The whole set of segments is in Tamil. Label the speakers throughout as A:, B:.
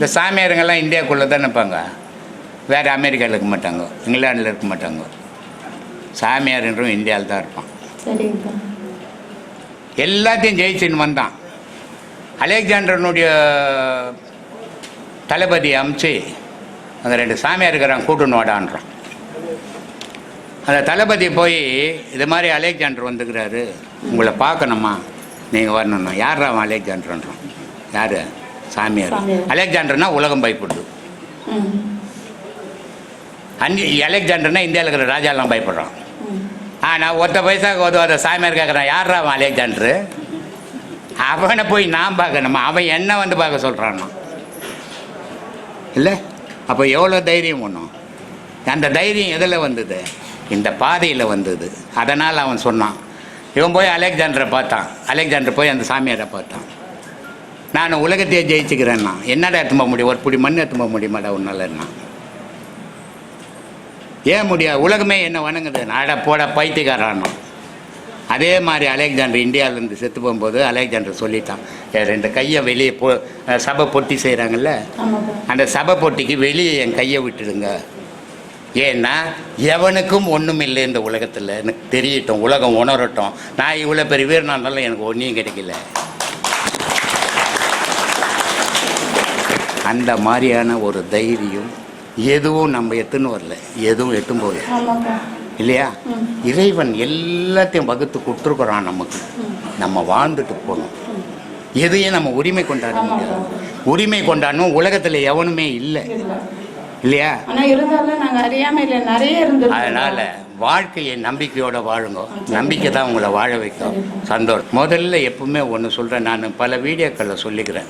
A: இந்த சாமியாருங்கெல்லாம் இந்தியாவுக்குள்ளே தான் நிற்பாங்க. வேறு அமெரிக்காவில் இருக்க மாட்டாங்க. இங்கிலாண்டில் இருக்க மாட்டாங்க. சாமியார்ன்றவன் இந்தியாவில் தான் இருப்பான். எல்லாத்தையும் ஜெயிச்சுன்னு வந்தான். அலெக்சாண்டரனுடைய தளபதி அமிச்சு அந்த ரெண்டு சாமியார் இருக்கிறான் கூட்டுன்னு வாடான்றான். அந்த தளபதி போய் இது மாதிரி அலெக்சாண்டர் வந்துக்கிறாரு. உங்களை பார்க்கணுமா? நீங்கள் வரணும்னா. யார் அவன் அலெக்சாண்டர்ன்றான்? யார்? சாமியார். அலெக்சாண்டர்னா உலகம் பயப்படுது. அஞ்சு அலெக்சாண்டர்னா இந்தியாவில் இருக்கிற ராஜாலாம் பயப்படுறான். ஆனால் ஒத்த பைசாக்கு உதவாத சாமியார் கேட்குறான் யாரா அவன் அலெக்சாண்டரு? அவனை போய் நான் பார்க்கணுமா? அவன் என்ன வந்து பார்க்க சொல்கிறான்னா இல்லை? அப்போ எவ்வளோ தைரியம் ஒன்றும் அந்த தைரியம் எதில் வந்தது? இந்த பாதையில் வந்தது. அதனால் அவன் சொன்னான். இவன் போய் அலெக்சாண்டரை பார்த்தான். அலெக்சாண்டர் போய் அந்த சாமியாரை பார்த்தான். நான் உலகத்தையே ஜெயிச்சுக்கிறேன்னா. என்னடா எடுத்து போக முடியும்? ஒரு பிடி மண் போக முடியுமாடா உன்னாலன்னா ஏன் முடியாது உலகமே என்ன வணங்குது? நாட போட பைத்தியக்காரானா? அதே மாதிரி அலெக்சாண்டர் இந்தியாவிலேருந்து செத்து போகும்போது அலெக்சாண்டர் சொல்லிட்டான். ரெண்டு கையை வெளியே போ சபை பொட்டி செய்கிறாங்கல்ல அந்த சபை பொட்டிக்கு வெளியே என் கையை விட்டுடுங்க. ஏன்னா எவனுக்கும் ஒன்றும் இல்லை இந்த உலகத்தில். எனக்கு தெரியட்டும் உலகம் உணரட்டும். நான் இவ்வளோ பெரிய வீரனா இருந்தாலும் எனக்கு ஒன்றையும் கிடைக்கல. அந்த மாதிரியான ஒரு தைரியம் எதுவும் நம்ம எத்துன்னு வரல. எதுவும் எட்டும் போகல. இல்லையா. இறைவன் எல்லாத்தையும் வகுத்து கொடுத்துருக்குறான் நமக்கு. நம்ம வாழ்ந்துட்டு போகணும். எதையும் நம்ம உரிமை கொண்டாட முடியாது. உரிமை கொண்டாடணும். உலகத்தில் எவனுமே இல்லை.
B: இல்லை.
A: இல்லையா? அதனால வாழ்க்கையை நம்பிக்கையோட வாழுங்க. நம்பிக்கை தான் உங்களை வாழ வைக்கும். சந்தோஷம் முதல்ல எப்பவுமே ஒன்று சொல்கிறேன் நான் பல வீடியோக்களில் சொல்லிக்கிறேன்.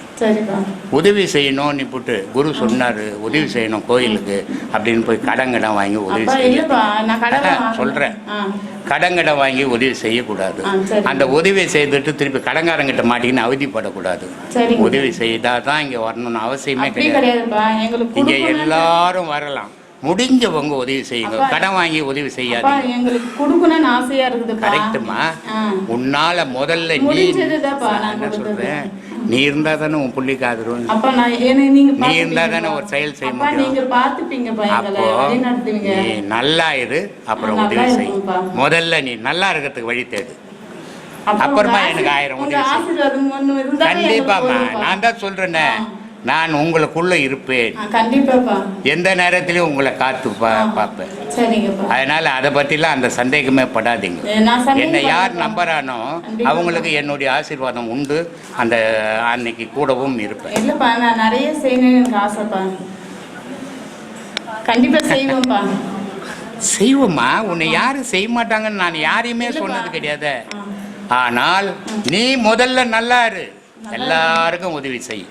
A: உதவி செய்யணும்னு போட்டு குரு சொன்னார் உதவி செய்யணும் கோயிலுக்கு அப்படின்னு போய் கடன் கடன் வாங்கி உதவி
B: அப்பா
A: செய்ய
B: இல்லப்பா நான் கடலை
A: அதான் சொல்றேன்.
B: ஆ.
A: கடங்கடை வாங்கி உதவி செய்யக்கூடாது. அந்த உதவி செய்துட்டு திருப்பி கடங்காரங்கிட்ட மாட்டிக்கின்னு அவதிப்படக்கூடாது. உதவி செய்தால் தான் இங்கே வரணும்னு அவசியமே கிடையாது. இங்கே எல்லாரும் வரலாம். முடிஞ்சவங்க உதவி செய்யுங்க கடன் வாங்கி உதவி செய்யாதீங்க.
B: எங்களுக்கு கொடுக்கணும்னு ஆசையா ஆ.
A: உன்னால முதல்ல நீ என்ன. சொல்றேன்? நீ இருந்தா தானே உன் புள்ளிக்கு ஆதரவு நீ இருந்தா தானே. ஒரு செயல் செய்ய முடியும். அப்போ நீ நல்லா இரு அப்புறம் உதவி செய். முதல்ல நீ நல்லா இருக்கிறதுக்கு வழி தேடு.
B: அப்பா,
A: அப்புறமா எனக்கு ஆயிரம் உதவி கண்டிப்பாம்மா. நான் தான் சொல்றேனே. நான் உங்களுக்குள்ள இருப்பேன். எந்த நேரத்திலையும் உங்களை காத்து பார்ப்பேன். அதனால அதை பற்றிலாம் அந்த சந்தேகமே படாதீங்க. என்னை யார். நம்புறானோ. அவங்களுக்கு என்னுடைய ஆசீர்வாதம் உண்டு. அந்த அன்னைக்கு கூடவும் இருப்பேன்.
B: இல்லப்பா நான் நிறைய செய்யணும்னு எனக்கு ஆசைப்பா. கண்டிப்பா செய்வோம்ப்பா.
A: செய்வோம்மா உன்னை யாரும் செய்ய மாட்டாங்கன்னு நான் யாரையுமே. சொன்னது கிடையாது. ஆனால் நீ முதல்ல நல்லா இரு. எல்லாருக்கும் உதவி செய்.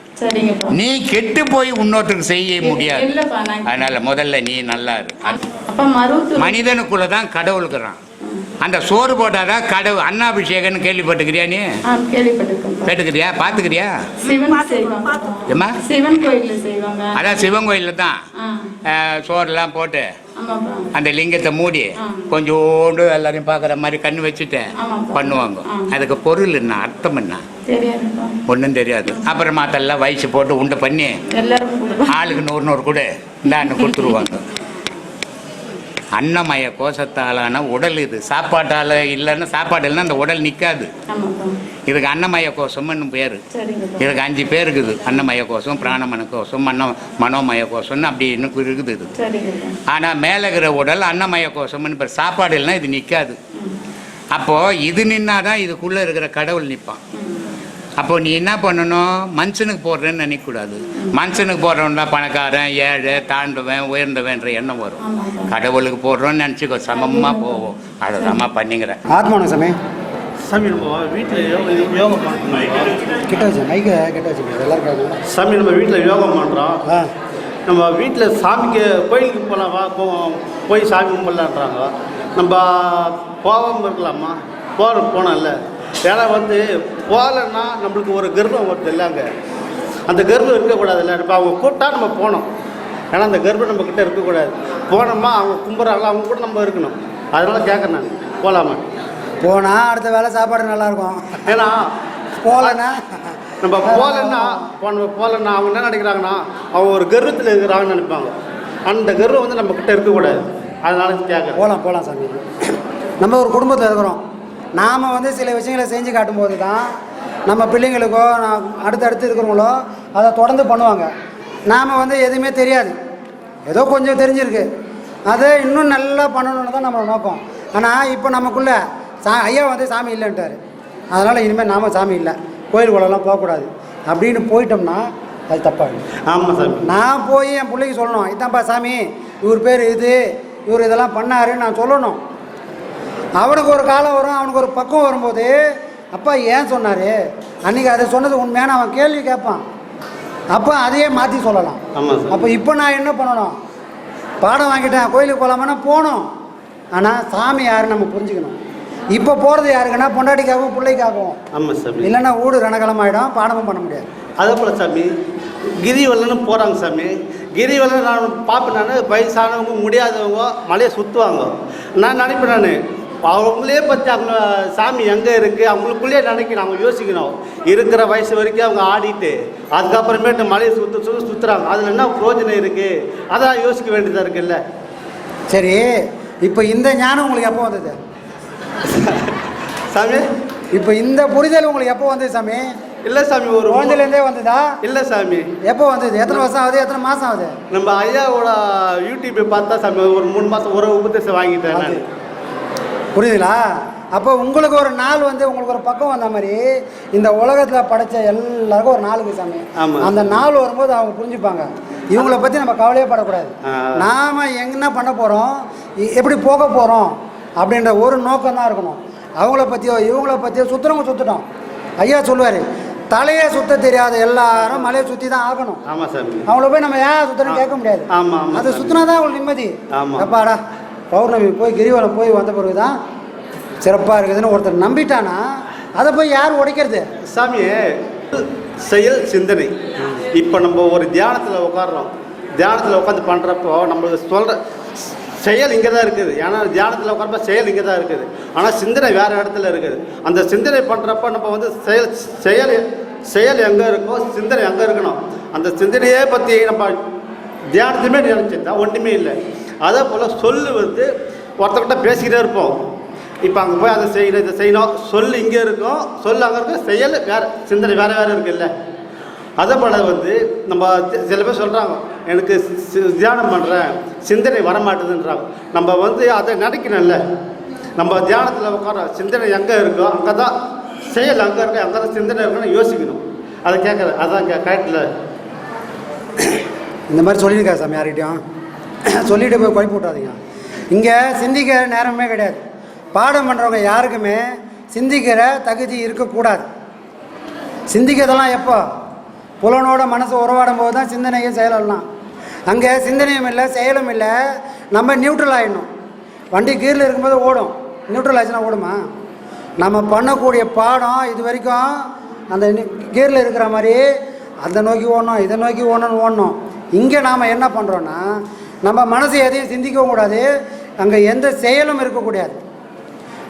A: நீ கெட்டு போய் இன்னொருத்தருக்கு செய்ய முடியாது. அதனால முதல்ல நீ நல்லா இரு. மனிதனுக்குள்ள தான் கடவுளுக்குறான் அந்த சோறு போட்டாதான் கடவுள் அன்னாபிஷேகம்னு கேள்விப்பட்டுக்கிறியா நீ? கேட்டுக்கிறியா?
B: செய்வாங்க.
A: அதான் சிவன் கோயிலில் தான். சோறுலாம் போட்டு. அந்த லிங்கத்தை மூடி. கொஞ்சோண்டு எல்லாரையும் பார்க்குற மாதிரி கண்ணு வச்சுட்டு
B: ஆமாப்பா.
A: பண்ணுவாங்க. அதுக்கு பொருள் என்ன? அர்த்தம் என்ன? ஒன்றும் தெரியாது. அப்புறம் மாத்தெல்லாம் வயசு போட்டு உண்டை பண்ணி ஆளுக்கு நூறு நூறு கொடு. இந்தான்னு கொடுத்துருவாங்க. அன்னமய கோஷத்தாலான உடல் இது. சாப்பாட்டால் இல்லைன்னா சாப்பாடு இல்லைன்னா அந்த உடல் நிற்காது இதுக்கு அன்னமய கோஷம்னு பேர். இதுக்கு அஞ்சு பேர் இருக்குது. அன்னமய கோஷம் பிராணமன கோஷம் மனோ மனோமய கோஷம்னு அப்படி இன்னும் இருக்குது இது. ஆனால் மேலே இருக்கிற உடல் அன்னமய கோஷம்னு பேர். சாப்பாடு இல்லைன்னா இது நிற்காது அப்போது இது நின்னாதான் இதுக்குள்ளே இருக்கிற கடவுள் நிற்பான் அப்போ நீ என்ன பண்ணணும்? மனுஷனுக்கு போடுறேன்னு நினைக்கக்கூடாது. மனுஷனுக்கு போடுறவன் தான் பணக்காரன் ஏழை தாண்டுவன் உயர்ந்தவன்ற எண்ணம் வரும். கடவுளுக்கு போடுறோன்னு நினச்சிக்கோ சமமாக போவோம். அதை சமமாக பண்ணிக்கிறேன்
C: ஆத்மானம் சாமி? சாமி நம்ம வீட்டில் யோகா யோகம் பண்ணுறோம்.
D: கிட்ட வச்சு மைக்கை கிட்ட வச்சுக்கோங்க எல்லாருக்கும்
C: சாமி நம்ம வீட்டில் யோகம் பண்ணுறோம் நம்ம வீட்டில் சாமிக்கு கோயிலுக்கு போகலாம் வா போய் சாமி கும்பிடலான்றாங்க நம்ம போகாமல் இருக்கலாமா? போகிற போனோம்ல. ஏன்னா வந்து போகலன்னா நம்மளுக்கு ஒரு கர்ப்பம் வருது இல்லைங்க. அந்த கர்ப்பம் இருக்கக்கூடாதுல்ல இப்போ அவங்க கூப்பிட்டா நம்ம போகணும் ஏன்னா அந்த கர்ப்பம் நம்ம கிட்ட இருக்கக்கூடாது. போனோமா அவங்க கும்பிட்றாங்களா அவங்க கூட நம்ம இருக்கணும். அதனால கேட்குறேன் நான். போகலாமா
D: போனால் அடுத்த வேலை சாப்பாடு நல்லாயிருக்கும்.
C: ஏன்னா
D: போகலன்னா
C: நம்ம போகலன்னா போன போகலன்னா அவங்க என்ன நினைக்கிறாங்கன்னா அவங்க ஒரு கர்வத்தில் இருக்கிறாங்கன்னு நினைப்பாங்க. அந்த கர்வம் வந்து நம்ம கிட்ட இருக்கக்கூடாது. அதனால கேட்குறேன்
D: போகலாம் போகலாம் சாமி. நம்ம ஒரு குடும்பத்தில் இருக்கிறோம். நாம் வந்து சில விஷயங்களை செஞ்சு காட்டும்போது தான் நம்ம பிள்ளைங்களுக்கோ நான் அடுத்தடுத்து இருக்கிறவங்களோ அதை தொடர்ந்து பண்ணுவாங்க. நாம் வந்து எதுவுமே தெரியாது. ஏதோ கொஞ்சம் தெரிஞ்சிருக்கு. அதை இன்னும் நல்லா பண்ணணும்னு தான் நம்ம நோக்கம். ஆனால் இப்போ நமக்குள்ள சா ஐயா வந்து சாமி இல்லைன்ட்டார். அதனால் இனிமேல் நாம சாமி இல்லை. கோயில் குளம்லாம் போகக்கூடாது. அப்படின்னு போயிட்டோம்னா அது தப்பாகும்
C: ஆமாம் சாமி.
D: நான் போய் என் பிள்ளைக்கு சொல்லணும் இதான்ப்பா சாமி இவர் பேர் இது இவர் இதெல்லாம் பண்ணாருன்னு நான் சொல்லணும். அவனுக்கு ஒரு காலம் வரும் அவனுக்கு ஒரு பக்கம் வரும்போது அப்பா ஏன் சொன்னார்? அன்றைக்கி அதை சொன்னது உண்மையான அவன் கேள்வி கேட்பான். அப்போ அதையே மாற்றி சொல்லலாம். அப்போ இப்போ நான் என்ன பண்ணணும்? பாடம் வாங்கிட்டேன் கோயிலுக்கு போகலாமான்னா போகணும். ஆனால் சாமி யாருன்னு நம்ம புரிஞ்சுக்கணும். இப்போ போகிறது யாருக்குன்னா பொண்டாட்டிக்காகவும் பிள்ளைக்காகவும்.
C: ஆமாம் சாமி
D: இல்லைன்னா ஊடு ரணகலமாயிடும் பாடமும் பண்ண முடியாது.
C: அதே போல் சாமி கிரிவலம்னு போகிறாங்க சாமி. கிரிவலம் நான் பார்ப்பேன் நான் வயசானவங்க முடியாதவங்க மலையை சுற்றுவாங்க நான் நினைப்பேன் நான் அவங்களே பற்றி அவங்க சாமி எங்கே இருக்குது அவங்களுக்குள்ளேயே நினைக்கணும் அவங்க யோசிக்கணும். இருக்கிற வயசு வரைக்கும் அவங்க ஆடிட்டு அதுக்கப்புறமேட்டு மலையை சுற்று சுற்று சுற்றுறாங்க அதில் என்ன பிரயோஜனம் இருக்குது அதான் யோசிக்க வேண்டியதாக இருக்குல்ல.
D: சரி இப்போ இந்த ஞானம் உங்களுக்கு எப்போ வந்தது?
C: சாமி?
D: இப்போ இந்த புரிதல் உங்களுக்கு எப்போ வந்தது சாமி?
C: இல்லை சாமி ஒரு
D: குழந்தையிலேருந்தே வந்ததா?
C: இல்லை சாமி.
D: எப்போ வந்தது? எத்தனை வருஷம் ஆகுது? எத்தனை மாதம் ஆகுது?
C: நம்ம ஐயாவோட யூடியூப்பை பார்த்தா சாமி ஒரு மூணு மாதம் ஒரு உபதேசம் வாங்கிட்டேன் நான்.
D: புரியுதுங்களா? அப்போ உங்களுக்கு ஒரு நாள் வந்து உங்களுக்கு ஒரு பக்கம் வந்த மாதிரி இந்த உலகத்தில் படைச்ச எல்லாருக்கும் ஒரு நாளுக்கு சாமி. அந்த நாள் வரும்போது அவங்க புரிஞ்சுப்பாங்க. இவங்கள பற்றி நம்ம கவலையே படக்கூடாது. நாம் என்ன பண்ண போகிறோம் எப்படி போக போகிறோம் அப்படின்ற ஒரு நோக்கம் தான் இருக்கணும். அவங்கள பற்றியோ இவங்கள பற்றியோ சுற்றுறவங்க சுற்றட்டும் ஐயா சொல்லுவார் தலையை சுத்த தெரியாத எல்லாரும் மலையை சுற்றி தான் ஆகணும்.
C: ஆமாம்
D: அவங்கள போய் நம்ம ஏன் சுத்தணும் கேட்க முடியாது.
C: ஆமா, ஆமா,
D: அது. சுத்தினா தான் அவங்களுக்கு நிம்மதி.
C: ஆமா.
D: அப்பாடா. பௌர்ணமி போய் கிரிவலம் போய் வந்த பிறகு தான் சிறப்பாக இருக்குதுன்னு ஒருத்தர் நம்பிட்டானா அதை போய் யார் உடைக்கிறது?
C: சாமி செயல் சிந்தனை. இப்போ நம்ம ஒரு தியானத்தில் உட்காடுறோம் தியானத்தில் உட்காந்து பண்ணுறப்போ நம்மளுக்கு சொல்கிற செயல் இங்கே தான் இருக்குது. ஏன்னா தியானத்தில் உட்காரப்ப செயல் இங்கே தான் இருக்குது. ஆனால் சிந்தனை வேறு இடத்துல இருக்குது. அந்த சிந்தனை பண்ணுறப்ப நம்ம வந்து செயல் செயல் செயல் எங்கே இருக்கோ சிந்தனை எங்கே இருக்கணும். அந்த சிந்தனையே பற்றி நம்ம தியானத்துமே நினச்சிருந்தா ஒன்றுமே இல்லை. அதே போல் சொல்லு வந்து ஒருத்தர்கிட்ட பேசிக்கிட்டே இருப்போம். இப்போ அங்கே போய் அதை செய்யணும் இதை செய்யணும். சொல் இங்கே இருக்கும் சொல் அங்கே இருக்கும் செயல் வேறு சிந்தனை வேறு வேறு இருக்குல்ல. அதே போல் வந்து நம்ம சில பேர் சொல்கிறாங்க எனக்கு சி- தியானம் பண்ணுறேன் சிந்தனை வரமாட்டேதுன்றாங்க. நம்ம வந்து அதை நினைக்கணும்ல. நம்ம தியானத்தில் உட்கார சிந்தனை எங்கே இருக்கோ அங்கே தான் செயல் அங்கே இருக்கோ அங்கே தான் சிந்தனை இருக்குன்னு யோசிக்கணும். அதை கேட்குற அதான் கரெக்டில்
D: இந்த மாதிரி சொல்லியிருக்கா சாமி யார்கிட்டையும். சொல்லிட்டு போய் குழப்பி விட்டாதீங்க. இங்கே சிந்திக்கிற நேரமே கிடையாது. பாடம் பண்ணுறவங்க யாருக்குமே சிந்திக்கிற தகுதி இருக்கக்கூடாது. சிந்திக்கிறதெல்லாம் எப்போ? புலனோட மனசு உறவாடும் போது தான் சிந்தனையும் செயலெல்லாம். அங்கே சிந்தனையும் இல்லை செயலும் இல்லை. நம்ம நியூட்ரல் ஆகிடணும் வண்டி கீரில் இருக்கும்போது ஓடும். நியூட்ரல் ஆச்சுன்னா ஓடுமா? நம்ம பண்ணக்கூடிய பாடம் இது வரைக்கும் அந்த கீரில் இருக்கிற மாதிரி அதை நோக்கி ஓடணும் இதை நோக்கி ஓடணும்னு ஓடணும். இங்கே நாம் என்ன பண்ணுறோன்னா நம்ம மனசு எதையும் சிந்திக்கவும் கூடாது. அங்கே எந்த செயலும் இருக்கக்கூடாது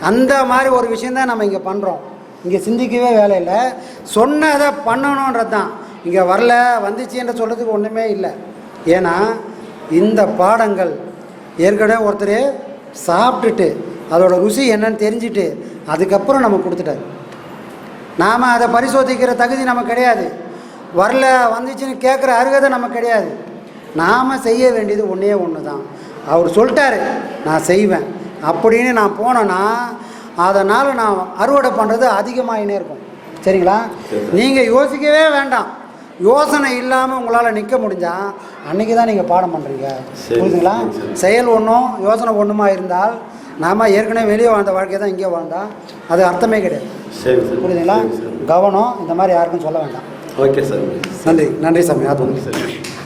D: அந்த மாதிரி ஒரு விஷயந்தான் நம்ம இங்கே பண்ணுறோம் இங்கே சிந்திக்கவே வேலை இல்லை. சொன்னதை பண்ணணுன்றது தான். இங்கே வரல வந்துச்சுன்ற சொல்கிறதுக்கு ஒன்றுமே இல்லை. ஏன்னா இந்த பாடங்கள் ஏற்கனவே ஒருத்தர் சாப்பிட்டுட்டு அதோட ருசி என்னன்னு தெரிஞ்சுட்டு அதுக்கப்புறம் நம்ம கொடுத்துட்டாரு. நாம் அதை பரிசோதிக்கிற தகுதி நமக்கு கிடையாது. வரல வந்துச்சுன்னு கேட்குற அருகதை நமக்கு கிடையாது. நாம் செய்ய வேண்டியது ஒன்றே ஒன்று தான் அவர் சொல்லிட்டாரு நான் செய்வேன். அப்படின்னு நான் போனேன்னா அதனால் நான் அறுவடை பண்ணுறது அதிகமாகினே இருக்கும். சரிங்களா? நீங்கள் யோசிக்கவே வேண்டாம். யோசனை இல்லாமல் உங்களால் நிற்க முடிஞ்சா அன்றைக்கி தான் நீங்கள் பாடம் பண்ணுறீங்க புரியுதுங்களா. செயல் ஒன்றும் யோசனை ஒன்றுமா இருந்தால் நாம ஏற்கனவே வெளியே வாழ்ந்த வாழ்க்கை தான் இங்கே வாழ்ந்தா அது அர்த்தமே கிடையாது. புரியுதுங்களா. கவனம் இந்த மாதிரி யாருக்கும் சொல்ல வேண்டாம்.
C: Okay sir.
D: நன்றி. நன்றி சாமி. அது
C: சரி.